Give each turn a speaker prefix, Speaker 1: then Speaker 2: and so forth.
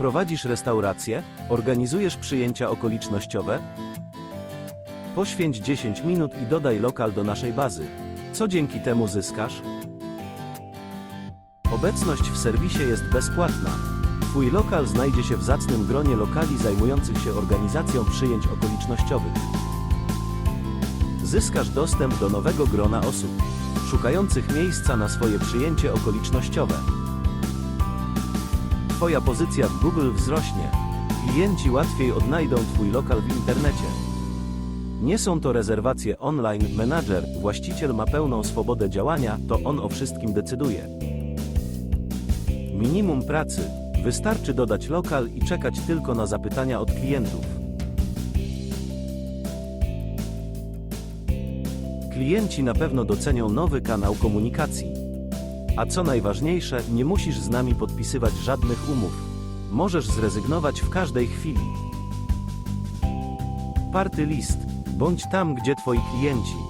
Speaker 1: Prowadzisz restaurację? Organizujesz przyjęcia okolicznościowe? Poświęć 10 minut i dodaj lokal do naszej bazy. Co dzięki temu zyskasz? Obecność w serwisie jest bezpłatna. Twój lokal znajdzie się w zacnym gronie lokali zajmujących się organizacją przyjęć okolicznościowych. Zyskasz dostęp do nowego grona osób, szukających miejsca na swoje przyjęcie okolicznościowe. Twoja pozycja w Google wzrośnie. Klienci łatwiej odnajdą Twój lokal w internecie. Nie są to rezerwacje online, menadżer, właściciel ma pełną swobodę działania, to on o wszystkim decyduje. Minimum pracy. Wystarczy dodać lokal i czekać tylko na zapytania od klientów. Klienci na pewno docenią nowy kanał komunikacji. A co najważniejsze, nie musisz z nami podpisywać żadnych umów. Możesz zrezygnować w każdej chwili. Party list. Bądź tam, gdzie twoi klienci.